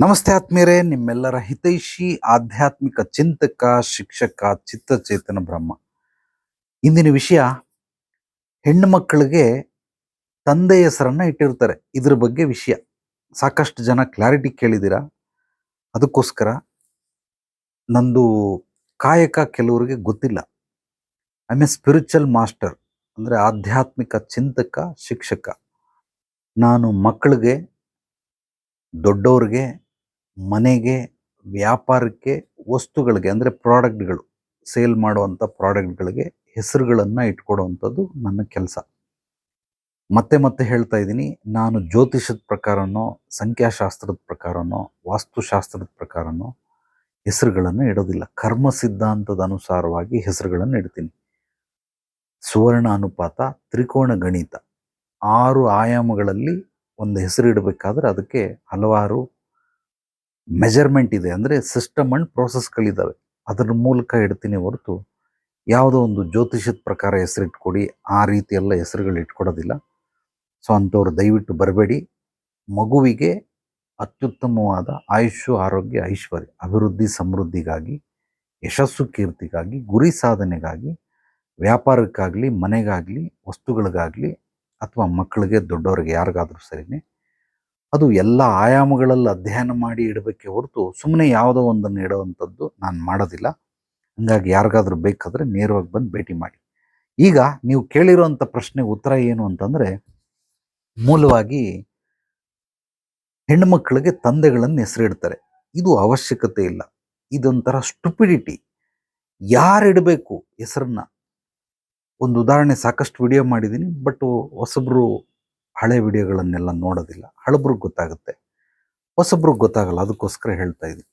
ನಮಸ್ತೆ ಆತ್ಮೀಯರೇ, ನಿಮ್ಮೆಲ್ಲರ ಹಿತೈಷಿ ಆಧ್ಯಾತ್ಮಿಕ ಚಿಂತಕ, ಶಿಕ್ಷಕ ಚಿತ್ತಚೇತನ ಬ್ರಹ್ಮ. ಇಂದಿನ ವಿಷಯ, ಹೆಣ್ಣು ಮಕ್ಕಳಿಗೆ ತಂದೆ ಹೆಸರನ್ನ ಇಟ್ಟಿರ್ತಾರೆ ಇದ್ರ ಬಗ್ಗೆ ವಿಷಯ. ಸಾಕಷ್ಟು ಜನ ಕ್ಲಾರಿಟಿ ಕೇಳಿದ್ದೀರಾ? ಅದಕ್ಕೋಸ್ಕರ ನಂದು ಕಾಯಕ ಕೆಲವರಿಗೆ ಗೊತ್ತಿಲ್ಲ. ಐ ಎ ಸ್ಪಿರಿಚುವಲ್ ಮಾಸ್ಟರ್ ಅಂದರೆ ಆಧ್ಯಾತ್ಮಿಕ ಚಿಂತಕ, ಶಿಕ್ಷಕ. ನಾನು ಮಕ್ಕಳಿಗೆ, ದೊಡ್ಡವ್ರಿಗೆ ಮನೆಗೆ, ವ್ಯಾಪಾರಕ್ಕೆ ವಸ್ತುಗಳಿಗೆ ಅಂದರೆ ಪ್ರಾಡಕ್ಟ್ಗಳು, ಸೇಲ್ ಮಾಡುವಂಥ ಪ್ರಾಡಕ್ಟ್ಗಳಿಗೆ ಹೆಸರುಗಳನ್ನು ಇಟ್ಕೊಡುವಂಥದ್ದು ನನ್ನ ಕೆಲಸ. ಮತ್ತೆ ಮತ್ತೆ ಹೇಳ್ತಾ ಇದ್ದೀನಿ, ನಾನು ಜ್ಯೋತಿಷದ ಪ್ರಕಾರನೋ, ಸಂಖ್ಯಾಶಾಸ್ತ್ರದ ಪ್ರಕಾರನೋ, ವಾಸ್ತುಶಾಸ್ತ್ರದ ಪ್ರಕಾರನೋ ಹೆಸರುಗಳನ್ನು ಇಡೋದಿಲ್ಲ. ಕರ್ಮ ಸಿದ್ಧಾಂತದ ಅನುಸಾರವಾಗಿ ಹೆಸರುಗಳನ್ನು ಇಡ್ತೀನಿ. ಸುವರ್ಣ ಅನುಪಾತ ತ್ರಿಕೋಣ ಗಣಿತ. ಆರು ಆಯಾಮಗಳಲ್ಲಿ ಒಂದು ಹೆಸರು ಇಡಬೇಕಾದ್ರೆ ಅದಕ್ಕೆ ಹಲವಾರು ಮೆಜರ್ಮೆಂಟ್ ಇದೆ ಅಂದರೆ ಸಿಸ್ಟಮ್ ಅಂಡ್ ಪ್ರೋಸೆಸ್ಗಳಿದ್ದಾವೆ ಅದರ ಮೂಲಕ ಇಡ್ತೀನಿ ಹೊರತು ಯಾವುದೋ ಒಂದು ಜ್ಯೋತಿಷದ ಪ್ರಕಾರ ಹೆಸರಿಟ್ಕೊಡಿ. ಆ ರೀತಿ ಎಲ್ಲ ಹೆಸರುಗಳು ಇಟ್ಕೊಡೋದಿಲ್ಲ. ಸೊ ಅಂಥವ್ರು ದಯವಿಟ್ಟು ಬರಬೇಡಿ. ಮಗುವಿಗೆ ಅತ್ಯುತ್ತಮವಾದ ಆಯುಷ್ಯ, ಆರೋಗ್ಯ, ಐಶ್ವರ್ಯ, ಅಭಿವೃದ್ಧಿ, ಸಮೃದ್ಧಿಗಾಗಿ, ಯಶಸ್ಸು ಕೀರ್ತಿಗಾಗಿ, ಗುರಿ ಸಾಧನೆಗಾಗಿ, ವ್ಯಾಪಾರಕ್ಕಾಗಲಿ, ಮನೆಗಾಗಲಿ, ವಸ್ತುಗಳಿಗಾಗಲಿ, ಅಥವಾ ಮಕ್ಕಳಿಗೆ, ದೊಡ್ಡವರಿಗೆ ಯಾರಿಗಾದರೂ ಸರಿನೇ ಅದು ಎಲ್ಲ ಆಯಾಮಗಳಲ್ಲಿ ಅಧ್ಯಯನ ಮಾಡಿ ಇಡಬೇಕೆ ಹೊರತು ಸುಮ್ಮನೆ ಯಾವುದೋ ಒಂದನ್ನು ಇಡುವಂಥದ್ದು ನಾನು ಮಾಡೋದಿಲ್ಲ. ಹಂಗಾಗಿ ಯಾರಿಗಾದ್ರೂ ಬೇಕಾದರೆ ನೇರವಾಗಿ ಬಂದು ಭೇಟಿ ಮಾಡಿ. ಈಗ ನೀವು ಕೇಳಿರುವಂಥ ಪ್ರಶ್ನೆ ಉತ್ತರ ಏನು ಅಂತಂದರೆ, ಮೂಲವಾಗಿ ಹೆಣ್ಣು ಮಕ್ಕಳಿಗೆ ತಂದೆಗಳನ್ನು ಹೆಸರಿಡ್ತಾರೆ. ಇದು ಅವಶ್ಯಕತೆ ಇಲ್ಲ. ಇದೊಂಥರ ಸ್ಟುಪಿಡಿಟಿ. ಯಾರಿಡಬೇಕು ಹೆಸರನ್ನ? ಒಂದು ಉದಾಹರಣೆ ಸಾಕಷ್ಟು ವಿಡಿಯೋ ಮಾಡಿದ್ದೀನಿ, ಬಟ್ ಹೊಸಬ್ರು ಹಳೆ ವಿಡಿಯೋಗಳನ್ನೆಲ್ಲ ನೋಡೋದಿಲ್ಲ. ಹಳಬ್ರಿಗೆ ಗೊತ್ತಾಗುತ್ತೆ. ಹೊಸಬ್ರಿಗೆ ಗೊತ್ತಾಗಲ್ಲ. ಅದಕ್ಕೋಸ್ಕರ ಹೇಳ್ತಾ ಇದ್ದೀನಿ.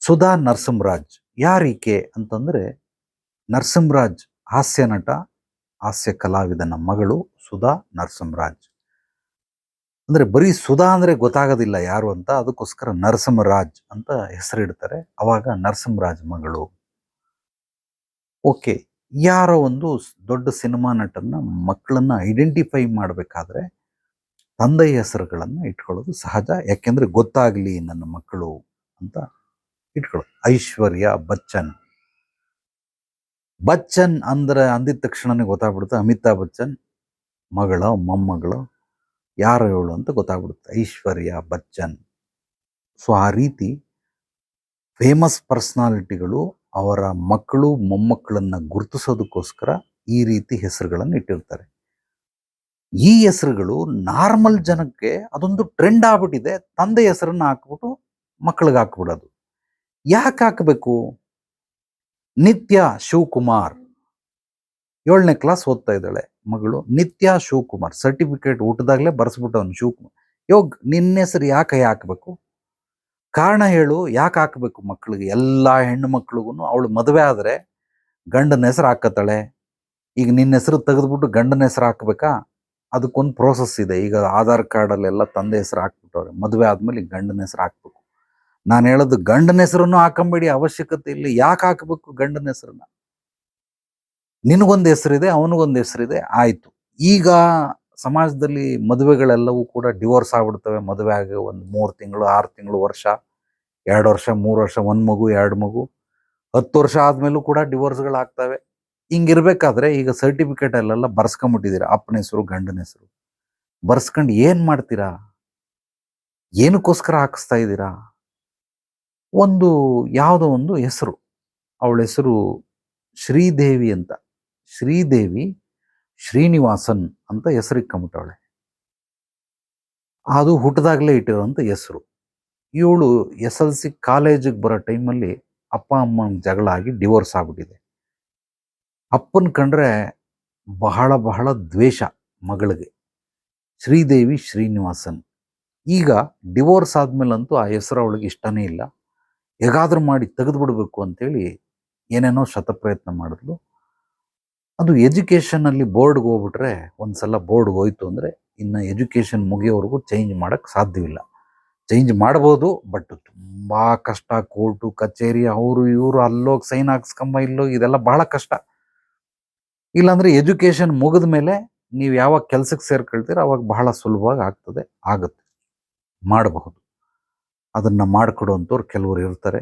ಸುಧಾ ನರಸಿಂಹರಾಜ್ ಯಾರೀಕೆ ಅಂತಂದರೆ ನರಸಿಂಹರಾಜ್ ಹಾಸ್ಯ ನಟ, ಹಾಸ್ಯ ಕಲಾವಿದನ ಮಗಳು ಸುಧಾ ನರಸಿಂಹರಾಜ್. ಅಂದರೆ ಬರೀ ಸುಧಾ ಅಂದರೆ ಗೊತ್ತಾಗೋದಿಲ್ಲ ಯಾರು ಅಂತ. ಅದಕ್ಕೋಸ್ಕರ ನರಸಿಂಹರಾಜ್ ಅಂತ ಹೆಸರಿಡ್ತಾರೆ. ಅವಾಗ ನರಸಿಂಹರಾಜ್ ಮಗಳು. ಓಕೆ. ಯಾರೋ ಒಂದು ದೊಡ್ಡ ಸಿನಿಮಾ ನಟನ ಮಕ್ಕಳನ್ನ ಐಡೆಂಟಿಫೈ ಮಾಡಬೇಕಾದ್ರೆ ತಂದೆಯ ಹೆಸರುಗಳನ್ನು ಇಟ್ಕೊಳ್ಳೋದು ಸಹಜ. ಯಾಕೆಂದ್ರೆ ಗೊತ್ತಾಗ್ಲಿ ನನ್ನ ಮಕ್ಕಳು ಅಂತ ಇಟ್ಕೊಳ್ಳೋದು. ಐಶ್ವರ್ಯ ಬಚ್ಚನ್. ಬಚ್ಚನ್ ಅಂದ್ರೆ ಅಂದಿದ ತಕ್ಷಣನೇ ಗೊತ್ತಾಗ್ಬಿಡುತ್ತೆ. ಅಮಿತಾಬ್ ಬಚ್ಚನ್ ಮಗಳ, ಮೊಮ್ಮಗಳು ಯಾರು ಇವಳು ಅಂತ ಗೊತ್ತಾಗ್ಬಿಡುತ್ತೆ. ಐಶ್ವರ್ಯ ಬಚ್ಚನ್. ಸೊ ಆ ರೀತಿ ಫೇಮಸ್ ಪರ್ಸ್ನಾಲಿಟಿಗಳು ಅವರ ಮಕ್ಕಳು, ಮೊಮ್ಮಕ್ಕಳನ್ನ ಗುರುತಿಸೋದಕ್ಕೋಸ್ಕರ ಈ ರೀತಿ ಹೆಸರುಗಳನ್ನು ಇಟ್ಟಿರ್ತಾರೆ. ಈ ಹೆಸರುಗಳು ನಾರ್ಮಲ್ ಜನಕ್ಕೆ ಅದೊಂದು ಟ್ರೆಂಡ್ ಆಗ್ಬಿಟ್ಟಿದೆ. ತಂದೆ ಹೆಸರನ್ನ ಹಾಕ್ಬಿಟ್ಟು ಮಕ್ಕಳಿಗೆ ಹಾಕ್ಬಿಡೋದು. ಯಾಕೆ ಹಾಕಬೇಕು? ನಿತ್ಯ ಶಿವಕುಮಾರ್. ಏಳನೇ ಕ್ಲಾಸ್ ಓದ್ತಾ ಇದ್ದಾಳೆ ಮಗಳು. ನಿತ್ಯ ಶಿವಕುಮಾರ್. ಸರ್ಟಿಫಿಕೇಟ್ ಊಟದಾಗಲೇ ಬರ್ಸ್ಬಿಟ್ಟವನು ಶಿವಕುಮಾರ್. ಯೋಗ್, ನಿನ್ನ ಹೆಸರು ಯಾಕೆ ಹಾಕಬೇಕು? ಕಾರಣ ಹೇಳು, ಯಾಕೆ ಹಾಕಬೇಕು ಮಕ್ಕಳಿಗೆ ಎಲ್ಲ ಹೆಣ್ಣು ಮಕ್ಳಿಗೂ ಅವಳು ಮದುವೆ ಆದರೆ ಗಂಡನ ಹೆಸರು ಹಾಕತ್ತಾಳೆ. ಈಗ ನಿನ್ನ ಹೆಸರು ತೆಗೆದ್ಬಿಟ್ಟು ಗಂಡನ ಹೆಸರು ಹಾಕ್ಬೇಕಾ? ಅದಕ್ಕೊಂದು ಪ್ರೋಸೆಸ್ ಇದೆ. ಈಗ ಆಧಾರ್ ಕಾರ್ಡಲ್ಲೆಲ್ಲ ತಂದೆ ಹೆಸರು ಹಾಕ್ಬಿಟ್ಟವ್ರೆ. ಮದುವೆ ಆದ್ಮೇಲೆ ಗಂಡನ ಹೆಸರು ಹಾಕ್ಬೇಕು. ನಾನು ಹೇಳೋದು ಗಂಡನ ಹೆಸರನ್ನು ಹಾಕೊಂಬೇಡಿ ಅವಶ್ಯಕತೆ ಇಲ್ಲ. ಯಾಕೆ ಹಾಕಬೇಕು ಗಂಡನ ಹೆಸರನ್ನ? ನಿನಗೊಂದು ಹೆಸರಿದೆ, ಅವನಿಗೊಂದು ಹೆಸರಿದೆ, ಆಯ್ತು. ಈಗ ಸಮಾಜದಲ್ಲಿ ಮದುವೆಗಳೆಲ್ಲವೂ ಕೂಡ ಡಿವೋರ್ಸ್ ಆಗ್ಬಿಡ್ತವೆ. ಮದುವೆ ಆಗಿ ಒಂದು ಮೂರು ತಿಂಗಳು, ಆರು ತಿಂಗಳು ವರ್ಷ, ಎರಡು ವರ್ಷ, ಮೂರು ವರ್ಷ, ಒಂದು ಮಗು, ಎರಡು ಮಗು. ಹತ್ತು ವರ್ಷ ಆದಮೇಲೂ ಕೂಡ ಡಿವೋರ್ಸ್ಗಳು ಆಗ್ತವೆ ಹಿಂಗಿರ್ಬೇಕಾದ್ರೆ ಈಗ ಸರ್ಟಿಫಿಕೇಟ್ ಅಲ್ಲೆಲ್ಲ ಬರ್ಸ್ಕೊಂಬಿಟ್ಟಿದ್ದೀರಾ, ಅಪ್ಪನ ಹೆಸರು, ಗಂಡನ ಹೆಸರು. ಬರ್ಸ್ಕೊಂಡು ಏನು ಮಾಡ್ತೀರಾ? ಏನಕ್ಕೋಸ್ಕರ ಹಾಕಿಸ್ತಾ ಇದ್ದೀರಾ? ಒಂದು ಯಾವುದೋ ಒಂದು ಹೆಸರು. ಅವಳ ಹೆಸರು ಶ್ರೀದೇವಿ ಅಂತ. ಶ್ರೀದೇವಿ ಶ್ರೀನಿವಾಸನ್ ಅಂತ ಹೆಸರಿಕ್ಕಂಬಿಟ್ಟವಳೆ ಅದು ಹುಟ್ಟದಾಗಲೇ ಇಟ್ಟಿರೋಂಥ ಹೆಸರು. ಇವಳು ಎಸ್ ಎಲ್ ಸಿ ಕಾಲೇಜಿಗೆ ಬರೋ ಟೈಮಲ್ಲಿ ಅಪ್ಪ ಅಮ್ಮನ ಜಗಳ ಆಗಿ ಡಿವೋರ್ಸ್ ಆಗ್ಬಿಟ್ಟಿದೆ. ಅಪ್ಪನ ಕಂಡ್ರೆ ಬಹಳ ಬಹಳ ದ್ವೇಷ ಮಗಳಿಗೆ. ಶ್ರೀದೇವಿ ಶ್ರೀನಿವಾಸನ್. ಈಗ ಡಿವೋರ್ಸ್ ಆದಮೇಲಂತೂ ಆ ಹೆಸರು ಅವಳಿಗೆ ಇಷ್ಟನೇ ಇಲ್ಲ. ಹೇಗಾದರೂ ಮಾಡಿ ತೆಗೆದು ಬಿಡಬೇಕು ಅಂತೇಳಿ ಏನೇನೋ ಶತಪ್ರಯತ್ನ ಮಾಡಿದ್ಲು. ಅದು ಎಜುಕೇಷನಲ್ಲಿ ಬೋರ್ಡ್ಗೆ ಹೋಗ್ಬಿಟ್ರೆ ಒಂದ್ಸಲ ಬೋರ್ಡ್ಗೆ ಹೋಯ್ತು ಅಂದರೆ ಇನ್ನು ಎಜುಕೇಷನ್ ಮುಗಿಯೋವರೆಗೂ ಚೇಂಜ್ ಮಾಡೋಕ್ಕೆ ಸಾಧ್ಯವಿಲ್ಲ. ಚೇಂಜ್ ಮಾಡ್ಬೋದು, ಬಟ್ ತುಂಬ ಕಷ್ಟ. ಕೋರ್ಟು, ಕಚೇರಿ, ಅವರು, ಇವರು, ಅಲ್ಲೋಗಿ ಸೈನ್ ಹಾಕ್ಸ್ಕೊಂಬ, ಇಲ್ಲೋಗಿ ಇದೆಲ್ಲ ಬಹಳ ಕಷ್ಟ. ಇಲ್ಲಾಂದ್ರೆ ಎಜುಕೇಶನ್ ಮುಗಿದ ಮೇಲೆ ನೀವು ಯಾವಾಗ ಕೆಲ್ಸಕ್ಕೆ ಸೇರ್ಕೊಳ್ತೀರ, ಅವಾಗ ಬಹಳ ಸುಲಭವಾಗಿ ಆಗ್ತದೆ, ಆಗುತ್ತೆ. ಮಾಡಬಹುದು. ಅದನ್ನು ಮಾಡಿಕೊಡುವಂಥವ್ರು ಕೆಲವರು ಇರ್ತಾರೆ.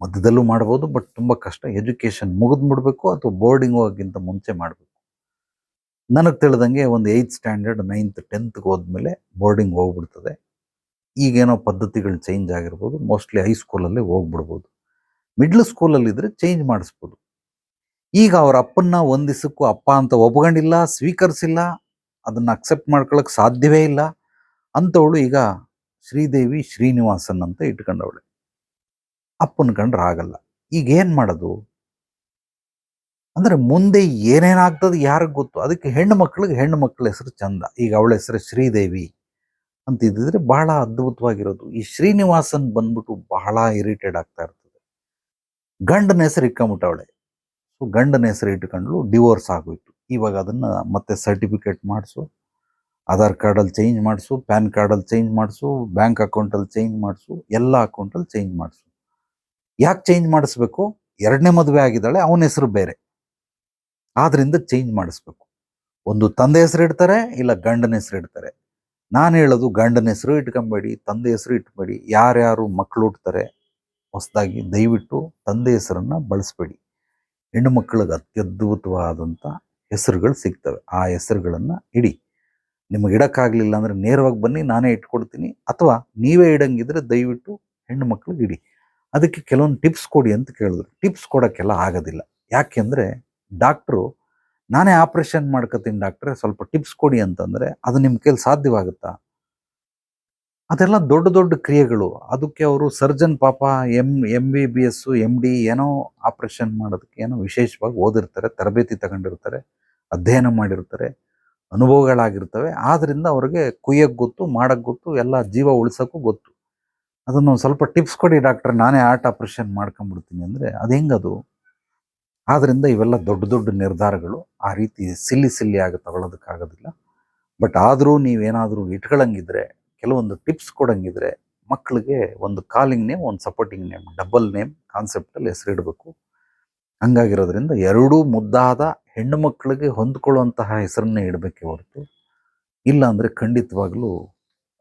ಮಧ್ಯದಲ್ಲೂ ಮಾಡ್ಬೋದು ಬಟ್ ತುಂಬ ಕಷ್ಟ. ಎಜುಕೇಷನ್ ಮುಗಿದ್ಬಿಡ್ಬೇಕು ಅಥವಾ ಬೋರ್ಡಿಂಗ್ ಹೋಗೋಕ್ಕಿಂತ ಮುಂಚೆ ಮಾಡಬೇಕು. ನನಗೆ ತಿಳಿದಂಗೆ ಒಂದು ಏಯ್ತ್ ಸ್ಟ್ಯಾಂಡರ್ಡ್, ನೈನ್ತ್, ಟೆಂತ್ಗೆ ಹೋದ್ಮೇಲೆ ಬೋರ್ಡಿಂಗ್ ಹೋಗ್ಬಿಡ್ತದೆ. ಈಗೇನೋ ಪದ್ಧತಿಗಳು ಚೇಂಜ್ ಆಗಿರ್ಬೋದು. ಮೋಸ್ಟ್ಲಿ ಹೈಸ್ಕೂಲಲ್ಲೇ ಹೋಗ್ಬಿಡ್ಬೋದು. ಮಿಡ್ಲ್ ಸ್ಕೂಲಲ್ಲಿದ್ದರೆ ಚೇಂಜ್ ಮಾಡಿಸ್ಬೋದು. ಈಗ ಅವ್ರ ಅಪ್ಪನ್ನ ಒಂದಿಸಕ್ಕೂ ಅಪ್ಪ ಅಂತ ಒಪ್ಕೊಂಡಿಲ್ಲ, ಸ್ವೀಕರಿಸಿಲ್ಲ, ಅದನ್ನ ಅಕ್ಸೆಪ್ಟ್ ಮಾಡ್ಕೊಳಕ್ ಸಾಧ್ಯವೇ ಇಲ್ಲ. ಅಂತವಳು ಈಗ ಶ್ರೀದೇವಿ ಶ್ರೀನಿವಾಸನ್ ಅಂತ ಇಟ್ಕೊಂಡವಳೆ. ಅಪ್ಪನ ಕಂಡ್ರೆ ಆಗಲ್ಲ. ಈಗ ಏನ್ ಮಾಡೋದು? ಅಂದ್ರೆ ಮುಂದೆ ಏನೇನಾಗ್ತದೆ ಯಾರಿಗೆ ಗೊತ್ತು? ಅದಕ್ಕೆ ಹೆಣ್ಣು ಮಕ್ಕಳಿಗೆ ಹೆಣ್ಣು ಮಕ್ಕಳ ಹೆಸರು ಚಂದ. ಈಗ ಅವಳ ಹೆಸರು ಶ್ರೀದೇವಿ ಅಂತ ಇದ್ದಿದ್ರೆ ಬಹಳ ಅದ್ಭುತವಾಗಿರೋದು. ಈ ಶ್ರೀನಿವಾಸನ್ ಬಂದ್ಬಿಟ್ಟು ಬಹಳ ಇರಿಟೇಟ್ ಆಗ್ತಾ ಇರ್ತದೆ. ಗಂಡನ ಹೆಸರು ಇಟ್ಕೊಂಬಿಟ್ಟವಳೆ ಸೊ ಗಂಡನ ಹೆಸರು ಇಟ್ಕೊಂಡ್ಲು ಡಿವೋರ್ಸ್ ಆಗೋಯ್ತು. ಇವಾಗ ಅದನ್ನ ಮತ್ತೆ ಸರ್ಟಿಫಿಕೇಟ್ ಮಾಡಿಸು ಆಧಾರ್ ಕಾರ್ಡಲ್ಲಿ ಚೇಂಜ್ ಮಾಡಿಸು ಪ್ಯಾನ್ ಕಾರ್ಡಲ್ಲಿ ಚೇಂಜ್ ಮಾಡಿಸು ಬ್ಯಾಂಕ್ ಅಕೌಂಟಲ್ಲಿ ಚೇಂಜ್ ಮಾಡಿಸು, ಎಲ್ಲ ಅಕೌಂಟಲ್ಲಿ ಚೇಂಜ್ ಮಾಡಿಸು. ಯಾಕೆ ಚೇಂಜ್ ಮಾಡಿಸ್ಬೇಕು? ಎರಡನೇ ಮದುವೆ ಆಗಿದ್ದಾಳೆ, ಅವನ ಹೆಸರು ಬೇರೆ. ಆದ್ರಿಂದ ಚೇಂಜ್ ಮಾಡಿಸ್ಬೇಕು. ಒಂದು ತಂದೆ ಹೆಸರು ಇಡ್ತಾರೆ, ಇಲ್ಲ ಗಂಡನ ಹೆಸರು ಇಡ್ತಾರೆ. ನಾನು ಹೇಳೋದು ಗಂಡನ ಹೆಸರು ಇಟ್ಕೊಂಬೇಡಿ, ತಂದೆ ಹೆಸರು ಇಟ್ಬೇಡಿ, ಯಾರ್ಯಾರು ಮಕ್ಕಳು ಹುಟ್ತಾರೆ, ಹೊಸದಾಗಿ ದಯವಿಟ್ಟು ತಂದೆ ಹೆಸರನ್ನ ಬಳಸಬೇಡಿ. ಹೆಣ್ಣು ಮಕ್ಕಳಿಗೆ ಅತ್ಯದ್ಭುತವಾದಂಥ ಹೆಸರುಗಳು ಸಿಗ್ತವೆ. ಆ ಹೆಸರುಗಳನ್ನು ಇಡಿ. ನಿಮಗೆ ಇಡೋಕ್ಕಾಗಲಿಲ್ಲ ಅಂದರೆ ನೇರವಾಗಿ ಬನ್ನಿ, ನಾನೇ ಇಟ್ಕೊಡ್ತೀನಿ. ಅಥವಾ ನೀವೇ ಇಡಂಗಿದ್ರೆ ದಯವಿಟ್ಟು ಹೆಣ್ಣು ಮಕ್ಳಿಗೆ ಇಡಿ. ಅದಕ್ಕೆ ಕೆಲವೊಂದು ಟಿಪ್ಸ್ ಕೊಡಿ ಅಂತ ಕೇಳಿದ್ರು. ಟಿಪ್ಸ್ ಕೊಡೋಕ್ಕೆಲ್ಲ ಆಗೋದಿಲ್ಲ. ಯಾಕೆಂದರೆ ಡಾಕ್ಟ್ರು, ನಾನೇ ಆಪ್ರೇಷನ್ ಮಾಡ್ಕೋತೀನಿ ಡಾಕ್ಟ್ರೆ, ಸ್ವಲ್ಪ ಟಿಪ್ಸ್ ಕೊಡಿ ಅಂತಂದರೆ ಅದು ನಿಮ್ಮ ಕೈಲಿ ಸಾಧ್ಯವಾಗುತ್ತಾ? ಅದೆಲ್ಲ ದೊಡ್ಡ ದೊಡ್ಡ ಕ್ರಿಯೆಗಳು. ಅದಕ್ಕೆ ಅವರು ಸರ್ಜನ್ ಪಾಪ M M B B S M D ಏನೋ ಆಪರೇಷನ್ ಮಾಡೋದಕ್ಕೆ ಏನೋ ವಿಶೇಷವಾಗಿ ಓದಿರ್ತಾರೆ, ತರಬೇತಿ ತಗೊಂಡಿರ್ತಾರೆ, ಅಧ್ಯಯನ ಮಾಡಿರ್ತಾರೆ, ಅನುಭವಗಳಾಗಿರ್ತವೆ. ಆದ್ದರಿಂದ ಅವ್ರಿಗೆ ಕುಯ್ಯಕ್ಕೆ ಗೊತ್ತು, ಮಾಡೋಕ್ಕೆ ಗೊತ್ತು, ಎಲ್ಲ ಜೀವ ಉಳಿಸೋಕ್ಕೂ ಗೊತ್ತು. ಅದನ್ನು ಸ್ವಲ್ಪ ಟಿಪ್ಸ್ ಕೊಡಿ ಡಾಕ್ಟರ್, ನಾನೇ ಆರ್ಟ್ ಆಪ್ರೇಷನ್ ಮಾಡ್ಕೊಂಬಿಡ್ತೀನಿ ಅಂದರೆ ಅದು ಹೆಂಗದು? ಆದ್ದರಿಂದ ಇವೆಲ್ಲ ದೊಡ್ಡ ದೊಡ್ಡ ನಿರ್ಧಾರಗಳು. ಆ ರೀತಿ ಸಿಲ್ಲಿ ಸಿಲ್ಲಿ ಆಗಿ ತಗೊಳ್ಳೋದಕ್ಕಾಗೋದಿಲ್ಲ ಬಟ್ ಆದರೂ ನೀವೇನಾದರೂ ಇಟ್ಕೊಳ್ಳಂಗಿದ್ರೆ ಕೆಲವೊಂದು ಟಿಪ್ಸ್ ಕೊಡಂಗಿದ್ರೆ ಮಕ್ಕಳಿಗೆ ಒಂದು ಕಾಲಿಂಗ್ ನೇಮ್ ಒಂದು ಸಪೋರ್ಟಿಂಗ್ ನೇಮ್ ಡಬಲ್ ನೇಮ್ ಕಾನ್ಸೆಪ್ಟಲ್ಲಿ ಹೆಸರಿಡಬೇಕು ಹಂಗಾಗಿರೋದ್ರಿಂದ ಎರಡೂ ಮುದ್ದಾದ ಹೆಣ್ಣು ಮಕ್ಕಳಿಗೆ ಹೊಂದ್ಕೊಳ್ಳುವಂತಹ ಹೆಸರನ್ನೇ ಇಡಬೇಕೆ ಹೊರತು, ಇಲ್ಲ ಅಂದರೆ ಖಂಡಿತವಾಗಲೂ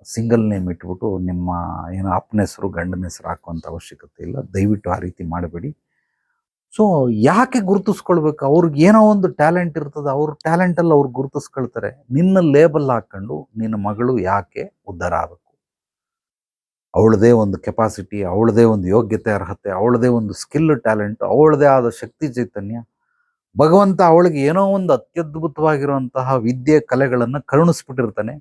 ಸಿಂಗಲ್ ನೇಮ್ ಇಟ್ಬಿಟ್ಟು ನಿಮ್ಮ ಏನೋ ಅಪ್ಪನ ಹೆಸರು, ಗಂಡನ ಹೆಸರು ಹಾಕುವಂಥ ಅವಶ್ಯಕತೆ ಇಲ್ಲ. ದಯವಿಟ್ಟು ಆ ರೀತಿ ಮಾಡಬೇಡಿ. ಸೊ ಯಾಕೆ ಗುರುತಿಸ್ಕೊಳ್ಬೇಕು? ಅವ್ರಿಗೆ ಏನೋ ಒಂದು ಟ್ಯಾಲೆಂಟ್ ಇರ್ತದೆ, ಅವ್ರ ಟ್ಯಾಲೆಂಟಲ್ಲಿ ಅವ್ರು ಗುರುತಿಸ್ಕೊಳ್ತಾರೆ. ನಿನ್ನ ಲೇಬಲ್ ಹಾಕೊಂಡು ನಿನ್ನ ಮಗಳು ಯಾಕೆ ಉದ್ಧಾರ ಆಗಬೇಕು? ಅವಳದೇ ಒಂದು ಕೆಪಾಸಿಟಿ ಅವಳದೇ ಒಂದು ಯೋಗ್ಯತೆ, ಅರ್ಹತೆ, ಅವಳದೇ ಒಂದು ಸ್ಕಿಲ್ ಟ್ಯಾಲೆಂಟ್ ಅವಳದೇ ಆದ ಶಕ್ತಿ, ಚೈತನ್ಯ. ಭಗವಂತ ಅವಳಿಗೆ ಏನೋ ಒಂದು ಅತ್ಯದ್ಭುತವಾಗಿರುವಂತಹ ವಿದ್ಯೆ, ಕಲೆಗಳನ್ನು ಕರುಣಿಸ್ಬಿಟ್ಟಿರ್ತಾನೆ.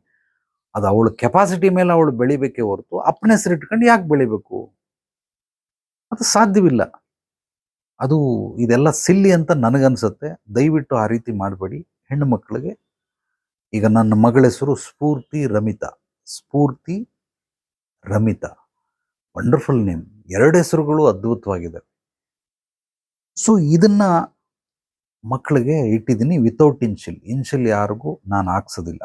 ಅದು ಅವಳ ಕೆಪಾಸಿಟಿ ಮೇಲೆ ಅವಳು ಬೆಳಿಬೇಕೇ ಹೊರತು ಅಪ್ನೆಸರಿಟ್ಕೊಂಡು ಯಾಕೆ ಬೆಳಿಬೇಕು? ಅದು ಸಾಧ್ಯವಿಲ್ಲ. ಅದು ಇದೆಲ್ಲ ಸಿಲ್ಲಿ ಅಂತ ನನಗನ್ಸುತ್ತೆ. ದಯವಿಟ್ಟು ಆ ರೀತಿ ಮಾಡಬೇಡಿ. ಹೆಣ್ಣು ಮಕ್ಕಳಿಗೆ ಈಗ ನನ್ನ ಮಗಳ ಹೆಸರು ಸ್ಫೂರ್ತಿ ರಮಿತಾ. ಸ್ಫೂರ್ತಿ ರಮಿತಾ. ವಂಡರ್ಫುಲ್ ನೇಮ್ ಎರಡು ಹೆಸರುಗಳು ಅದ್ಭುತವಾಗಿದೆ ಸೊ ಇದನ್ನ ಮಕ್ಕಳಿಗೆ ಇಟ್ಟಿದ್ದೀನಿ ವಿತೌಟ್ ಇನ್ಶಿಲ್ ಇನ್ಶಿಲ್ ಯಾರಿಗೂ ನಾನು ಹಾಕ್ಸೋದಿಲ್ಲ.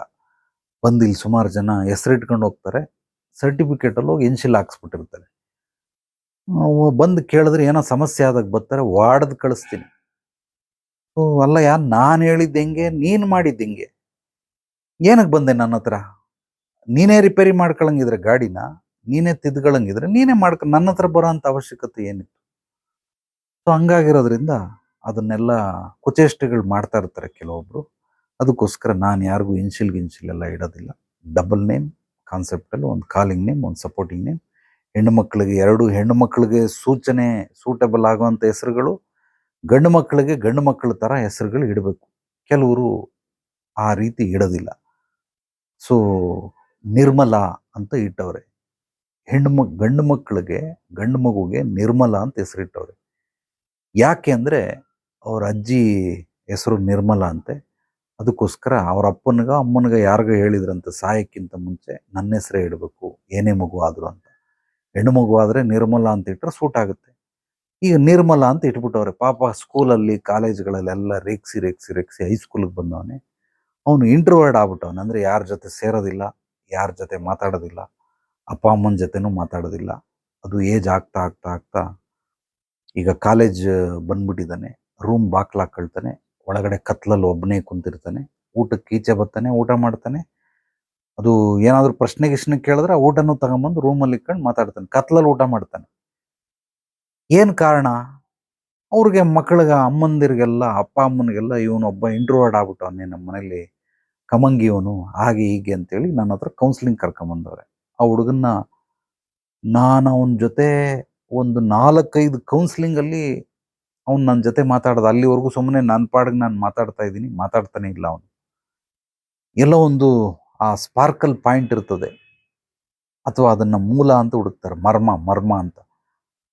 ಬಂದಿಲ್ಲಿ ಸುಮಾರು ಜನ ಹೆಸರು ಇಟ್ಕೊಂಡು ಹೋಗ್ತಾರೆ. ಸರ್ಟಿಫಿಕೇಟಲ್ಲಿ ಹೋಗಿ ಇನ್ಶಿಲ್ ಹಾಕ್ಸ್ಬಿಟ್ಟಿರ್ತಾರೆ. ಬಂದು ಕೇಳಿದ್ರೆ ಏನೋ ಸಮಸ್ಯೆ ಆದಾಗ ಬರ್ತಾರೆ, ವಾಡದ್ ಕಳಿಸ್ತೀನಿ. ಅಲ್ಲ ಯಾ, ನಾನು ಹೇಳಿದ್ದು ಹೆಂಗೆ, ನೀನು ಮಾಡಿದ್ದು ಹೆಂಗೆ? ಏನಕ್ಕೆ ಬಂದೆ ನನ್ನ ಹತ್ರ? ನೀನೇ ರಿಪೇರಿ ಮಾಡ್ಕೊಳಂಗಿದ್ರೆ ಗಾಡಿನ, ನೀನೇ ತಿದ್ಕೊಳಂಗಿದ್ರೆ ನೀನೇ ಮಾಡ್ಕೊ, ನನ್ನ ಹತ್ರ ಬರೋಂಥ ಅವಶ್ಯಕತೆ ಏನಿತ್ತು? ಸೊ ಹಂಗಾಗಿರೋದ್ರಿಂದ ಅದನ್ನೆಲ್ಲ ಕುಚೇಷ್ಟೆಗಳು ಮಾಡ್ತಾ ಇರ್ತಾರೆ ಕೆಲವೊಬ್ಬರು ಅದಕ್ಕೋಸ್ಕರ ನಾನು ಯಾರಿಗೂ ಇನ್ಶಿಲ್ ಎಲ್ಲ ಇಡೋದಿಲ್ಲ. ಡಬಲ್ ನೇಮ್ ಕಾನ್ಸೆಪ್ಟಲ್ಲಿ ಒಂದು ಕಾಲಿಂಗ್ ನೇಮ್ ಒಂದು ಸಪೋರ್ಟಿಂಗ್ ನೇಮ್ ಹೆಣ್ಣು ಮಕ್ಕಳಿಗೆ ಎರಡು ಹೆಣ್ಣು ಮಕ್ಕಳಿಗೆ ಸೂಚನೆ ಸೂಟಬಲ್ ಆಗುವಂಥ ಹೆಸರುಗಳು, ಗಂಡು ಮಕ್ಕಳಿಗೆ ಗಂಡು ಮಕ್ಕಳ ಥರ ಹೆಸರುಗಳು ಇಡಬೇಕು. ಕೆಲವರು ಆ ರೀತಿ ಇಡೋದಿಲ್ಲ. ಸೊ ನಿರ್ಮಲ ಅಂತ ಇಟ್ಟವ್ರೆ. ಹೆಣ್ಣು ಮಕ್, ಗಂಡು ಮಕ್ಕಳಿಗೆ, ಗಂಡು ಮಗುಗೆ ನಿರ್ಮಲ ಅಂತ ಹೆಸರಿಟ್ಟವ್ರೆ ಯಾಕೆ ಅಂದರೆ, ಅವ್ರ ಅಜ್ಜಿ ಹೆಸರು ನಿರ್ಮಲ ಅಂತೆ. ಅದಕ್ಕೋಸ್ಕರ ಅವ್ರ ಅಪ್ಪನಿಗ, ಅಮ್ಮನಿಗ ಯಾರಿಗ ಹೇಳಿದ್ರಂತೆ, ಸಾಯಕ್ಕಿಂತ ಮುಂಚೆ ನನ್ನ ಹೆಸರೇ ಇಡಬೇಕು, ಏನೇ ಮಗು ಆದರೂ ಅಂತ. ಹೆಣ್ಣು ಮಗು ಆದರೆ ನಿರ್ಮಲ ಅಂತ ಇಟ್ಟರೆ ಸೂಟ್ ಆಗುತ್ತೆ. ಈಗ ನಿರ್ಮಲ ಅಂತ ಇಟ್ಬಿಟ್ಟವ್ರೆ, ಪಾಪ ಸ್ಕೂಲಲ್ಲಿ ಕಾಲೇಜ್ಗಳಲ್ಲೆಲ್ಲ ರೇಕ್ಸಿ ರೇಗ್ಸಿ ರೇಗ್ಸಿ ಹೈಸ್ಕೂಲಿಗೆ ಬಂದವನೇ. ಅವನು ಇಂಟ್ರವರ್ಡ್ ಆಗ್ಬಿಟ್ಟವನು, ಅಂದರೆ ಯಾರ ಜೊತೆ ಸೇರೋದಿಲ್ಲ, ಯಾರ ಜೊತೆ ಮಾತಾಡೋದಿಲ್ಲ, ಅಪ್ಪ, ಅಮ್ಮನ ಜೊತೆನೂ ಮಾತಾಡೋದಿಲ್ಲ. ಅದು ಏಜ್ ಆಗ್ತಾ ಆಗ್ತಾ ಆಗ್ತಾ ಈಗ ಕಾಲೇಜ್ ಬಂದ್ಬಿಟ್ಟಿದ್ದಾನೆ, ರೂಮ್ ಬಾಕ್ಲು ಹಾಕೊಳ್ತಾನೆ ಒಳಗಡೆ ಕತ್ಲಲ್ಲಿ ಒಬ್ಬನೇ ಕುಂತಿರ್ತಾನೆ, ಊಟಕ್ಕೆ ಈಚೆ ಬರ್ತಾನೆ, ಊಟ ಮಾಡ್ತಾನೆ ಅದು ಏನಾದರೂ ಪ್ರಶ್ನೆ ಗಿಶ್ನೆ ಕೇಳಿದ್ರೆ ಆ ಊಟನೂ ತಗೊಂಬಂದು ರೂಮಲ್ಲಿ ಇಟ್ಕೊಂಡು ಮಾತಾಡ್ತಾನೆ, ಕತ್ಲಲ್ಲಿ ಊಟ ಮಾಡ್ತಾನೆ. ಏನು ಕಾರಣ? ಅವ್ರಿಗೆ ಮಕ್ಕಳಿಗೆ ಅಮ್ಮಂದಿರಿಗೆಲ್ಲ, ಅಪ್ಪ ಅಮ್ಮನಿಗೆಲ್ಲ ಇವನೊಬ್ಬ ಇಂಟ್ರೋವರ್ಡ್ ಆಗ್ಬಿಟ್ಟವನೇ ನಮ್ಮ ಮನೆಯಲ್ಲಿ ಕಮಂಗಿ ಇವನು, ಹಾಗೆ ಹೀಗೆ ಅಂತೇಳಿ ನನ್ನ ಹತ್ರ ಕೌನ್ಸಿಲಿಂಗ್ ಕರ್ಕೊಂಬಂದವ್ರೆ. ಆ ಹುಡುಗನ್ನ ನಾನು ಅವನ ಜೊತೆ ಒಂದು ನಾಲ್ಕೈದು ಕೌನ್ಸಿಲಿಂಗ್ ಅಲ್ಲಿ ಅವ್ನು ನನ್ನ ಜೊತೆ ಮಾತಾಡ್ದ, ಅಲ್ಲಿವರೆಗೂ ಸುಮ್ಮನೆ ನನ್ನ ಪಾಡಿಗೆ ನಾನು ಮಾತಾಡ್ತಾ ಇದ್ದೀನಿ, ಮಾತಾಡ್ತಾನೆ ಇಲ್ಲ ಅವನು. ಎಲ್ಲ ಒಂದು ಆ ಸ್ಪಾರ್ಕಲ್ ಪಾಯಿಂಟ್ ಇರ್ತದೆ. ಅಥವಾ ಅದನ್ನು ಮೂಲ ಅಂತ ಹುಡುಕ್ತಾರೆ, ಮರ್ಮ ಮರ್ಮ ಅಂತ.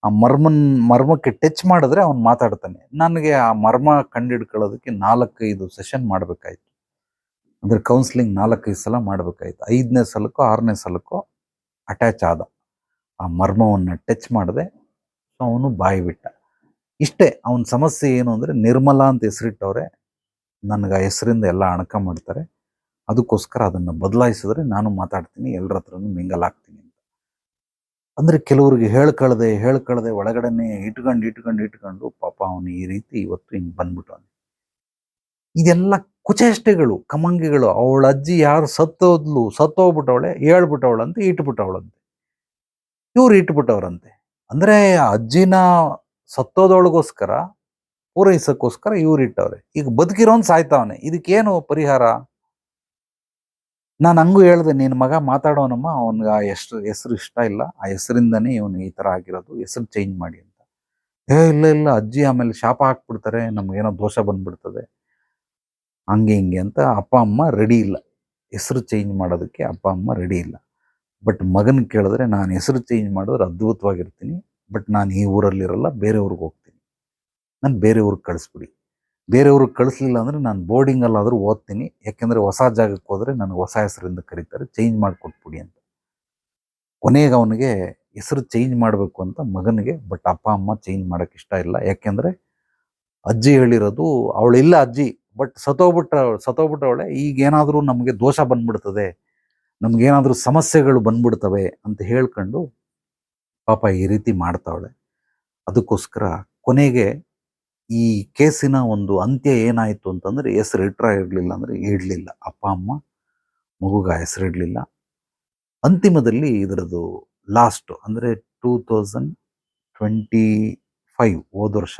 ಆ ಮರ್ಮನ್, ಮರ್ಮಕ್ಕೆ ಟಚ್ ಮಾಡಿದ್ರೆ ಅವ್ನು ಮಾತಾಡ್ತಾನೆ. ನನಗೆ ಆ ಮರ್ಮ ಕಂಡಿಡ್ಕೊಳ್ಳೋದಕ್ಕೆ ನಾಲ್ಕೈದು ಸೆಷನ್ ಮಾಡಬೇಕಾಯ್ತು. ಅಂದರೆ ಕೌನ್ಸಿಲಿಂಗ್ ನಾಲ್ಕೈದು ಸಲ ಮಾಡಬೇಕಾಯ್ತು. ಐದನೇ ಸಲಕ್ಕೋ, ಆರನೇ ಸಲಕ್ಕೋ ಅಟ್ಯಾಚ್ ಆದ. ಆ ಮರ್ಮವನ್ನು ಟಚ್ ಮಾಡಿದೆ, ಸೊ ಅವನು ಬಾಯಿ ಬಿಟ್ಟ. ಇಷ್ಟೇ, ಅವನ ಸಮಸ್ಯೆ ಏನು ಅಂದರೆ ನಿರ್ಮಲಾ ಅಂತ ಹೆಸರಿಟ್ಟವ್ರೆ, ನನಗೆ ಆ ಹೆಸರಿಂದ ಎಲ್ಲ ಅಣಕ ಮಾಡ್ತಾರೆ. ಅದಕ್ಕೋಸ್ಕರ ಅದನ್ನು ಬದಲಾಯಿಸಿದ್ರೆ ನಾನು ಮಾತಾಡ್ತೀನಿ ಎಲ್ಲರ ಹತ್ರನೂ ಮಿಂಗಲ್ ಆಗ್ತೀನಿ ಅಂತ. ಅಂದರೆ ಕೆಲವರಿಗೆ ಹೇಳ್ಕಳ್ದೆ ಹೇಳ್ಕಳ್ದೆ ಒಳಗಡೆನೆ ಇಟ್ಕೊಂಡು ಇಟ್ಕೊಂಡು ಇಟ್ಕೊಂಡು ಪಾಪ ಅವನು ಈ ರೀತಿ ಇವತ್ತು ಹಿಂಗೆ ಬಂದ್ಬಿಟ್ಟವನು ಇದೆಲ್ಲ ಕುಚೇಷ್ಟೆಗಳು, ಕಮಂಗಿಗಳು. ಅವಳ ಅಜ್ಜಿ ಯಾರು ಸತ್ತೋದ್ಲು, ಸತ್ತೋಗ್ಬಿಟ್ಟವಳೆ, ಹೇಳ್ಬಿಟ್ಟವಳಂತೆ, ಇಟ್ಬಿಟ್ಟವಳಂತೆ. ಇವ್ರು ಇಟ್ಬಿಟ್ಟವ್ರಂತೆ. ಅಂದ್ರೆ ಅಜ್ಜಿನ ಸತ್ತೋದೊಳಗೋಸ್ಕರ, ಪೂರೈಸಕ್ಕೋಸ್ಕರ ಇವ್ರು ಇಟ್ಟವ್ರೆ. ಈಗ ಬದುಕಿರೋನ್ ಸಾಯ್ತಾವನೆ. ಇದಕ್ಕೇನು ಪರಿಹಾರ? ನಾನು ಹಂಗೂ ಹೇಳ್ದೆ ನಿನ್ನ ಮಗ ಮಾತಾಡೋನಮ್ಮ, ಅವನಿಗೆ ಆ ಹೆಸ್ರು, ಹೆಸರು ಇಷ್ಟ ಇಲ್ಲ, ಆ ಹೆಸರಿಂದನೇ ಇವನು ಈ ಥರ ಆಗಿರೋದು, ಹೆಸರು ಚೇಂಜ್ ಮಾಡಿ ಅಂತ. ಏ, ಇಲ್ಲ ಇಲ್ಲ, ಅಜ್ಜಿ ಆಮೇಲೆ ಶಾಪ ಹಾಕ್ಬಿಡ್ತಾರೆ, ನಮ್ಗೇನೋ ದೋಷ ಬಂದ್ಬಿಡ್ತದೆ. ಹಂಗೆ ಹಿಂಗೆ ಅಂತ ಅಪ್ಪ, ಅಮ್ಮ ರೆಡಿ ಇಲ್ಲ. ಹೆಸರು ಚೇಂಜ್ ಮಾಡೋದಕ್ಕೆ ಅಪ್ಪ, ಅಮ್ಮ ರೆಡಿ ಇಲ್ಲ. ಬಟ್ ಮಗನ ಕೇಳಿದ್ರೆ ನಾನು ಹೆಸರು ಚೇಂಜ್ ಮಾಡಿದ್ರೆ ಅದ್ಭುತವಾಗಿರ್ತೀನಿ ಬಟ್ ನಾನು ಈ ಊರಲ್ಲಿರಲ್ಲ, ಬೇರೆ ಊರಿಗೆ ಹೋಗ್ತೀನಿ. ನಾನು ಬೇರೆ ಊರಿಗೆ ಕಳಿಸ್ಬಿಡಿ. ಬೇರೆ ಊರಿಗೆ ಕಳಿಸ್ಲಿಲ್ಲ ಅಂದರೆ ನಾನು ಬೋರ್ಡಿಂಗಲ್ಲಾದರೂ ಓದ್ತೀನಿ. ಯಾಕೆಂದರೆ ಹೊಸ ಜಾಗಕ್ಕೆ ಹೋದರೆ ನನಗೆ ಹೊಸ ಹೆಸರಿಂದ ಕರೀತಾರೆ. ಚೇಂಜ್ ಮಾಡಿಕೊಟ್ಬಿಡಿ ಅಂತ. ಕೊನೆಗೆ ಅವನಿಗೆ ಹೆಸರು ಚೇಂಜ್ ಮಾಡಬೇಕು ಅಂತ ಮಗನಿಗೆ ಬಟ್ ಅಪ್ಪ, ಅಮ್ಮ ಚೇಂಜ್ ಮಾಡೋಕ್ಕೆ ಇಷ್ಟ ಇಲ್ಲ. ಯಾಕೆಂದರೆ ಅಜ್ಜಿ ಹೇಳಿರೋದು ಅವಳಿಲ್ಲ ಅಜ್ಜಿ ಬಟ್ ಸತೋಗ್ಬಿಟ್ಟ ಸತ್ತೋಗ್ಬಿಟ್ಟವಳೆ ಈಗ ಏನಾದರೂ ನಮಗೆ ದೋಷ ಬಂದ್ಬಿಡ್ತದೆ. ನಮಗೇನಾದರೂ ಸಮಸ್ಯೆಗಳು ಬಂದ್ಬಿಡ್ತವೆ ಅಂತ ಹೇಳ್ಕೊಂಡು ಪಾಪ ಈ ರೀತಿ ಮಾಡ್ತಾವಳೆ. ಅದಕ್ಕೋಸ್ಕರ ಕೊನೆಗೆ ಈ ಕೇಸಿನ ಒಂದು ಅಂತ್ಯ ಏನಾಯಿತು ಅಂತಂದ್ರೆ ಹೆಸರು ಇಟ್ರ ಇರಲಿಲ್ಲ ಅಂದ್ರೆ ಇಡಲಿಲ್ಲ. ಅಪ್ಪ, ಅಮ್ಮ, ಮಗುಗ ಹೆಸರು ಇಡಲಿಲ್ಲ. ಅಂತಿಮದಲ್ಲಿ ಇದರದ್ದು ಲಾಸ್ಟ್ ಅಂದ್ರೆ ಟೂ ತೌಸಂಡ್ ಟ್ವೆಂಟಿ ಫೈವ್ ಹೋದ ವರ್ಷ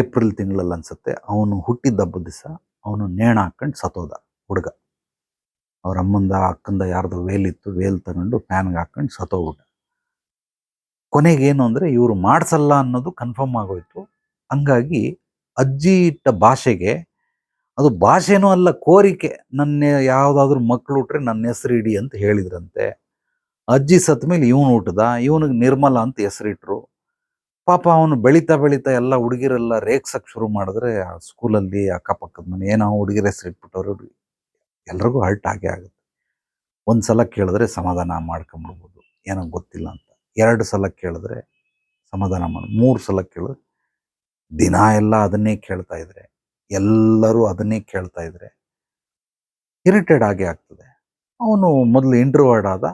ಏಪ್ರಿಲ್ ತಿಂಗಳಲ್ಲಿ ಅನ್ಸುತ್ತೆ, ಅವನು ಹುಟ್ಟಿದ ಹಬ್ಬದ ದಿವಸ ಅವನು ನೇಣ ಹಾಕ್ಕೊಂಡು ಸತ್ತೋದ ಹುಡುಗ. ಅವರ ಅಮ್ಮಂದ, ಅಕ್ಕಂದ ಯಾರ್ದೋ ವೇಲ್ ಇತ್ತು ವೇಲ್ ತಗೊಂಡು ಫ್ಯಾನ್ಗೆ ಹಾಕ್ಕೊಂಡು ಸತ್ತೋಗ್ಬಿಟ್ಟ. ಕೊನೆಗೆ ಅಂದರೆ ಇವರು ಮಾಡಿಸಲ್ಲ ಅನ್ನೋದು ಕನ್ಫರ್ಮ್ ಆಗೋಯ್ತು. ಹಂಗಾಗಿ ಅಜ್ಜಿ ಇಟ್ಟ ಭಾಷೆಗೆ, ಅದು ಭಾಷೆನೂ ಅಲ್ಲ, ಕೋರಿಕೆ. ನನ್ನ ಯಾವುದಾದ್ರೂ ಮಕ್ಕಳು ಹುಟ್ರೆ ನನ್ನ ಹೆಸರು ಇಡಿ ಅಂತ ಹೇಳಿದ್ರಂತೆ. ಅಜ್ಜಿ ಸತ್ತ ಮೇಲೆ ಇವನು ಹುಟ್ಟದ ಇವನಿಗೆ ನಿರ್ಮಲ ಅಂತ ಹೆಸರಿಟ್ರು ಪಾಪ ಅವನು ಬೆಳೀತಾ ಬೆಳೀತಾ ಎಲ್ಲ ಹುಡುಗಿರೆಲ್ಲ ರೇಗ್ಸಕ್ಕೆ ಶುರು ಮಾಡಿದ್ರೆ ಆ ಸ್ಕೂಲಲ್ಲಿ ಅಕ್ಕಪಕ್ಕದ ಮನೆ ಏನೋ ಹುಡುಗಿರ ಹೆಸರು ಇಟ್ಬಿಟ್ಟವ್ರು ಎಲ್ರಿಗೂ ಹರ್ಟ್ ಆಗೇ ಆಗುತ್ತೆ. ಒಂದು ಸಲ ಕೇಳಿದ್ರೆ ಸಮಾಧಾನ ಮಾಡ್ಕೊಂಬಿಡ್ಬೋದು. ಏನೋ ಗೊತ್ತಿಲ್ಲ ಅಂತ. ಎರಡು ಸಲ ಕೇಳಿದ್ರೆ ಸಮಾಧಾನ ಮಾಡಿ. ಮೂರು ಸಲ ಕೇಳಿದ್ರೆ ದಿನ ಎಲ್ಲ ಅದನ್ನೇ ಕೇಳ್ತಾ ಇದ್ರೆ, ಎಲ್ಲರೂ ಅದನ್ನೇ ಕೇಳ್ತಾ ಇದ್ರೆ ಇರಿಟೇಡ್ ಆಗೇ ಆಗ್ತದೆ. ಅವನು ಮೊದಲು ಇಂಟ್ರವರ್ಡ್ ಆದ,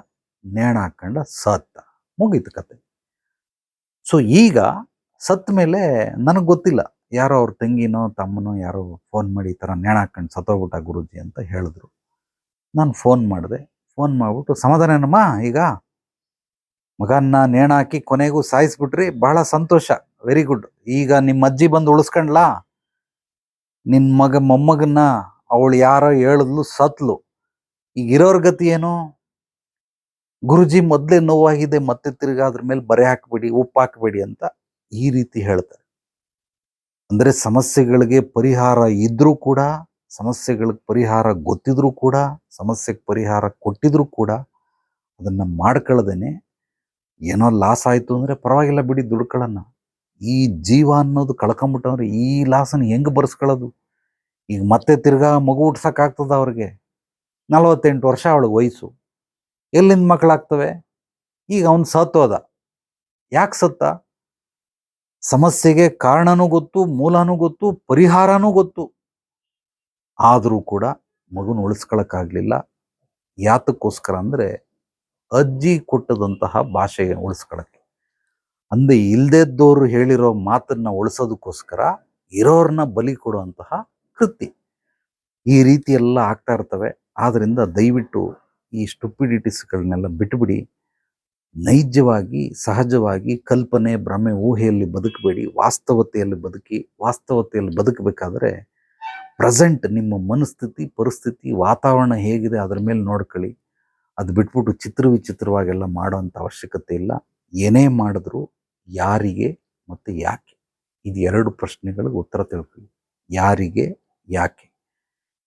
ನೇಣ ಹಾಕೊಂಡ ಸತ್ತ. ಮುಗೀತು ಕತೆ. ಸೊ ಈಗ ಸತ್ತ ಮೇಲೆ ನನಗೆ ಗೊತ್ತಿಲ್ಲ. ಯಾರೋ ಅವ್ರ ತಂಗಿನೋ, ತಮ್ಮನೋ ಯಾರೋ ಫೋನ್ ಮಾಡಿ ಈ ಥರ ನೇಣ ಹಾಕೊಂಡು ಸತ್ತೋಗ್ಬಿಟ್ಟ ಗುರುಜಿ ಅಂತ ಹೇಳಿದ್ರು. ನಾನು ಫೋನ್ ಮಾಡಿದೆ. ಫೋನ್ ಮಾಡಿಬಿಟ್ಟು ಸಮಾಧಾನ ಏನಮ್ಮ ಈಗ? ಮಗನ್ನ ನೇಣಾಕಿ ಕೊನೆಗೂ ಸಾಯಿಸ್ಬಿಟ್ರಿ, ಬಹಳ ಸಂತೋಷ. ವೆರಿ ಗುಡ್ ಈಗ ನಿಮ್ಮ ಅಜ್ಜಿ ಬಂದು ಉಳಿಸ್ಕೊಂಡ್ಲಾ? ನಿನ್ ಮಗ ಮೊಮ್ಮಗನ್ನ ಅವಳು ಯಾರೋ ಹೇಳಿದ್ಲು ಸತ್ಲು. ಈಗ ಇರೋರ್ ಗತಿ ಏನು? ಗುರುಜಿ ಮೊದ್ಲೇ ನೋವಾಗಿದೆ, ಮತ್ತೆ ತಿರ್ಗಾ ಅದ್ರ ಮೇಲೆ ಬರೆ ಹಾಕ್ಬೇಡಿ, ಉಪ್ಪು ಹಾಕ್ಬೇಡಿ ಅಂತ ಈ ರೀತಿ ಹೇಳ್ತಾರೆ. ಅಂದ್ರೆ ಸಮಸ್ಯೆಗಳಿಗೆ ಪರಿಹಾರ ಇದ್ರೂ ಕೂಡ, ಸಮಸ್ಯೆಗಳಿಗೆ ಪರಿಹಾರ ಗೊತ್ತಿದ್ರೂ ಕೂಡ, ಸಮಸ್ಯೆಗೆ ಪರಿಹಾರ ಕೊಟ್ಟಿದ್ರೂ ಕೂಡ ಅದನ್ನ ಮಾಡ್ಕೊಳ್ಳದೇನೆ ಏನೋ ಲಾಸ್ ಆಯಿತು ಅಂದರೆ ಪರವಾಗಿಲ್ಲ ಬಿಡಿ ದುಡ್ಕೊಳ್ಳೋಣ ಈ ಜೀವ ಅನ್ನೋದು ಕಳ್ಕೊಂಬಿಟ್ಟವ್ರೆ ಈ ಲಾಸನ್ನು ಹೆಂಗೆ ಬರ್ಸ್ಕೊಳ್ಳೋದು ಈಗ ಮತ್ತೆ ತಿರ್ಗಾ ಮಗು ಹುಟ್ಸೋಕ್ಕಾಗ್ತದ ಅವ್ರಿಗೆ? ನಲವತ್ತೆಂಟು ವರ್ಷ ಅವಳಿಗೆ ವಯಸ್ಸು. ಎಲ್ಲಿಂದ ಮಕ್ಕಳಾಗ್ತವೆ ಈಗ ಅವನು ಸತ್ತೋದ ಯಾಕೆ ಸತ್ತ? ಸಮಸ್ಯೆಗೆ ಕಾರಣನೂ ಗೊತ್ತು, ಮೂಲನೂ ಗೊತ್ತು, ಪರಿಹಾರನೂ ಗೊತ್ತು. ಆದರೂ ಕೂಡ ಮಗುನ ಉಳಿಸ್ಕೊಳಕ್ಕಾಗಲಿಲ್ಲ. ಯಾತಕ್ಕೋಸ್ಕರ ಅಂದ್ರೆ ಅಜ್ಜಿ ಕೊಟ್ಟದಂತಹ ಭಾಷೆ ಉಳಿಸ್ಕೊಳಕ್ಕೆ ಅಂದೆ ಇಲ್ದೇದ್ದವ್ರು ಹೇಳಿರೋ ಮಾತನ್ನ ಉಳಿಸೋದಕ್ಕೋಸ್ಕರ ಇರೋರನ್ನ ಬಲಿ ಕೊಡುವಂತಹ ಕೃತಿ. ಈ ರೀತಿ ಎಲ್ಲ ಆಗ್ತಾ ಇರ್ತವೆ. ಆದ್ದರಿಂದ ದಯವಿಟ್ಟು ಈ ಸ್ಟುಪಿಡಿಟೀಸ್ಗಳನ್ನೆಲ್ಲ ಬಿಟ್ಟುಬಿಡಿ ನೈಜವಾಗಿ, ಸಹಜವಾಗಿ ಕಲ್ಪನೆ, ಭ್ರಮೆ, ಊಹೆಯಲ್ಲಿ ಬದುಕಬೇಡಿ. ವಾಸ್ತವತೆಯಲ್ಲಿ ಬದುಕಿ, ವಾಸ್ತವತೆಯಲ್ಲಿ ಬದುಕಬೇಕಾದ್ರೆ ಪ್ರೆಸೆಂಟ್ ನಿಮ್ಮ ಮನಸ್ಥಿತಿ, ಪರಿಸ್ಥಿತಿ, ವಾತಾವರಣ ಹೇಗಿದೆ ಅದರ ಮೇಲೆ ನೋಡ್ಕೊಳ್ಳಿ. ಅದು ಬಿಟ್ಬಿಟ್ಟು ಚಿತ್ರ ವಿಚಿತ್ರವಾಗೆಲ್ಲ ಮಾಡೋವಂಥ ಅವಶ್ಯಕತೆ ಇಲ್ಲ. ಏನೇ ಮಾಡಿದ್ರು ಯಾರಿಗೆ ಮತ್ತು ಯಾಕೆ? ಇದು ಎರಡು ಪ್ರಶ್ನೆಗಳಿಗೆ ಉತ್ತರ ತಿಳ್ಕೊಳ್ಳಿ. ಯಾರಿಗೆ, ಯಾಕೆ?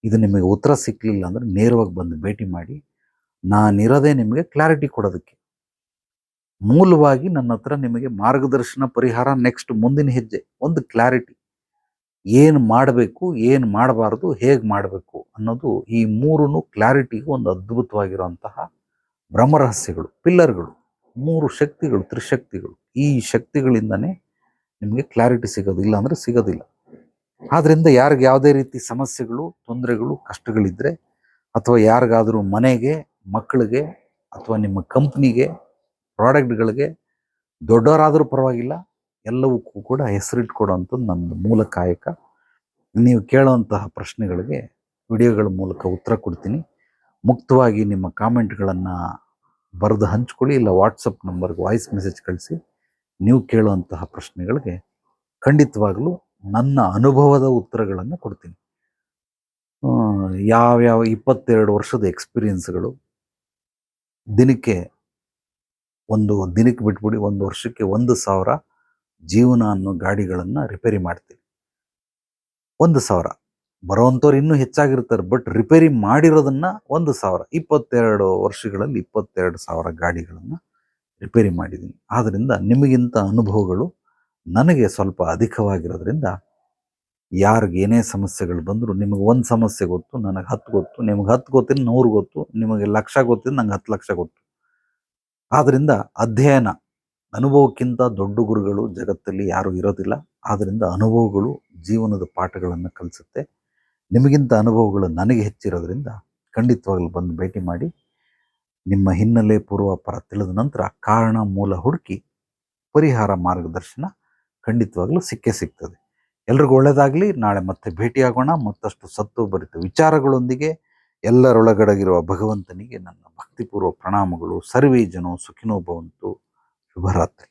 ಇದು ನಿಮಗೆ ಉತ್ತರ ಸಿಕ್ಕಲಿಲ್ಲ ಅಂದರೆ ನೇರವಾಗಿ ಬಂದು ಭೇಟಿ ಮಾಡಿ. ನಾನಿರೋದೇ ನಿಮಗೆ ಕ್ಲಾರಿಟಿ ಕೊಡೋದಕ್ಕೆ. ಮೂಲವಾಗಿ ನನ್ನ ಹತ್ರ ನಿಮಗೆ ಮಾರ್ಗದರ್ಶನ ಪರಿಹಾರ ನೆಕ್ಸ್ಟ್ ಮುಂದಿನ ಹೆಜ್ಜೆ. ಒಂದು ಕ್ಲಾರಿಟಿ. ಏನು ಮಾಡಬೇಕು, ಏನು ಮಾಡಬಾರ್ದು, ಹೇಗೆ ಮಾಡಬೇಕು ಅನ್ನೋದು ಈ ಮೂರೂ ಕ್ಲಾರಿಟಿಗೂ ಒಂದು ಅದ್ಭುತವಾಗಿರುವಂತಹ ಬ್ರಹ್ಮರಹಸ್ಯಗಳು ಪಿಲ್ಲರ್ಗಳು ಮೂರು ಶಕ್ತಿಗಳು, ತ್ರಿಶಕ್ತಿಗಳು. ಈ ಶಕ್ತಿಗಳಿಂದನೇ ನಿಮಗೆ ಕ್ಲಾರಿಟಿ ಸಿಗೋದು ಇಲ್ಲ ಅಂದರೆ ಸಿಗೋದಿಲ್ಲ. ಆದ್ದರಿಂದ ಯಾರಿಗೆ ಯಾವುದೇ ರೀತಿ ಸಮಸ್ಯೆಗಳು, ತೊಂದರೆಗಳು ಕಷ್ಟಗಳಿದ್ದರೆ ಅಥವಾ ಯಾರಿಗಾದರೂ ಮನೆಗೆ, ಮಕ್ಕಳಿಗೆ ಅಥವಾ ನಿಮ್ಮ ಕಂಪ್ನಿಗೆ ಪ್ರಾಡಕ್ಟ್ಗಳಿಗೆ ದೊಡ್ಡವರಾದರೂ ಪರವಾಗಿಲ್ಲ ಎಲ್ಲವಕ್ಕೂ ಕೂಡ ಹೆಸರಿಟ್ಕೊಡೋವಂಥದ್ದು ನನ್ನ ಮೂಲ ಕಾಯಕ. ನೀವು ಕೇಳುವಂತಹ ಪ್ರಶ್ನೆಗಳಿಗೆ ವಿಡಿಯೋಗಳ ಮೂಲಕ ಉತ್ತರ ಕೊಡ್ತೀನಿ. ಮುಕ್ತವಾಗಿ ನಿಮ್ಮ ಕಾಮೆಂಟ್ಗಳನ್ನು ಬರೆದು ಹಂಚ್ಕೊಳ್ಳಿ, ಇಲ್ಲ ವಾಟ್ಸಪ್ ನಂಬರ್ಗೆ ವಾಯ್ಸ್ ಮೆಸೇಜ್ ಕಳಿಸಿ. ನೀವು ಕೇಳುವಂತಹ ಪ್ರಶ್ನೆಗಳಿಗೆ ಖಂಡಿತವಾಗಲೂ ನನ್ನ ಅನುಭವದ ಉತ್ತರಗಳನ್ನು ಕೊಡ್ತೀನಿ. ಯಾವ್ಯಾವ ಇಪ್ಪತ್ತೆರಡು ವರ್ಷದ ಎಕ್ಸ್ಪೀರಿಯನ್ಸ್ಗಳು ದಿನಕ್ಕೆ ಒಂದು ದಿನಕ್ಕೆ ಬಿಟ್ಬಿಡಿ, ಒಂದು ವರ್ಷಕ್ಕೆ ಒಂದು ಸಾವಿರ ಜೀವನ ಅನ್ನೋ ಗಾಡಿಗಳನ್ನು ರಿಪೇರಿ ಮಾಡ್ತೀವಿ. ಒಂದು ಸಾವಿರ. ಬರೋವಂಥವ್ರು ಇನ್ನೂ ಹೆಚ್ಚಾಗಿರ್ತಾರೆ, ಬಟ್ ರಿಪೇರಿ ಮಾಡಿರೋದನ್ನು ಒಂದು ಸಾವಿರ. ಇಪ್ಪತ್ತೆರಡು ವರ್ಷಗಳಲ್ಲಿ ಇಪ್ಪತ್ತೆರಡು ಸಾವಿರ ಗಾಡಿಗಳನ್ನು ರಿಪೇರಿ ಮಾಡಿದ್ದೀನಿ ಆದ್ದರಿಂದ ನಿಮಗಿಂತ ಅನುಭವಗಳು ನನಗೆ ಸ್ವಲ್ಪ ಅಧಿಕವಾಗಿರೋದ್ರಿಂದ ಯಾರಿಗೆ ಏನೇ ಸಮಸ್ಯೆಗಳು ಬಂದರೂ ನಿಮಗೆ ಒಂದು ಸಮಸ್ಯೆ ಗೊತ್ತು, ನನಗೆ ಹತ್ತು ಗೊತ್ತು, ನಿಮಗೆ ಹತ್ತು ಗೊತ್ತಿನ ನೂರು ಗೊತ್ತು, ನಿಮಗೆ ಲಕ್ಷ ಗೊತ್ತಿದ್ದು ನಂಗೆ ಹತ್ತು ಲಕ್ಷ ಗೊತ್ತು. ಆದ್ದರಿಂದ ಅಧ್ಯಯನ ಅನುಭವಕ್ಕಿಂತ ದೊಡ್ಡ ಗುರುಗಳು ಜಗತ್ತಲ್ಲಿ ಯಾರೂ ಇರೋದಿಲ್ಲ. ಆದ್ದರಿಂದ ಅನುಭವಗಳು ಜೀವನದ ಪಾಠಗಳನ್ನು ಕಲಿಸುತ್ತೆ. ನಿಮಗಿಂತ ಅನುಭವಗಳು ನನಗೆ ಹೆಚ್ಚಿರೋದ್ರಿಂದ ಖಂಡಿತವಾಗಲೂ ಬಂದು ಭೇಟಿ ಮಾಡಿ ನಿಮ್ಮ ಹಿನ್ನೆಲೆ ಪೂರ್ವಾಪರ ತಿಳಿದ ನಂತರ ಕಾರಣ ಮೂಲ ಹುಡುಕಿ ಪರಿಹಾರ ಮಾರ್ಗದರ್ಶನ ಖಂಡಿತವಾಗಲೂ ಸಿಕ್ಕೇ ಸಿಗ್ತದೆ. ಎಲ್ರಿಗೂ ಒಳ್ಳೆಯದಾಗಲಿ ನಾಳೆ ಮತ್ತೆ ಭೇಟಿಯಾಗೋಣ. ಮತ್ತಷ್ಟು ಸತ್ತು ಸತ್ವಭರಿತ ವಿಚಾರಗಳೊಂದಿಗೆ ಎಲ್ಲರೊಳಗಡಗಿರುವ ಭಗವಂತನಿಗೆ ನನ್ನ ಭಕ್ತಿಪೂರ್ವ ಪ್ರಣಾಮಗಳು. ಸರ್ವೇ ಜನೋ ಸುಖಿನೋ ಭವಂತು. ಶುಭರಾತ್ರಿ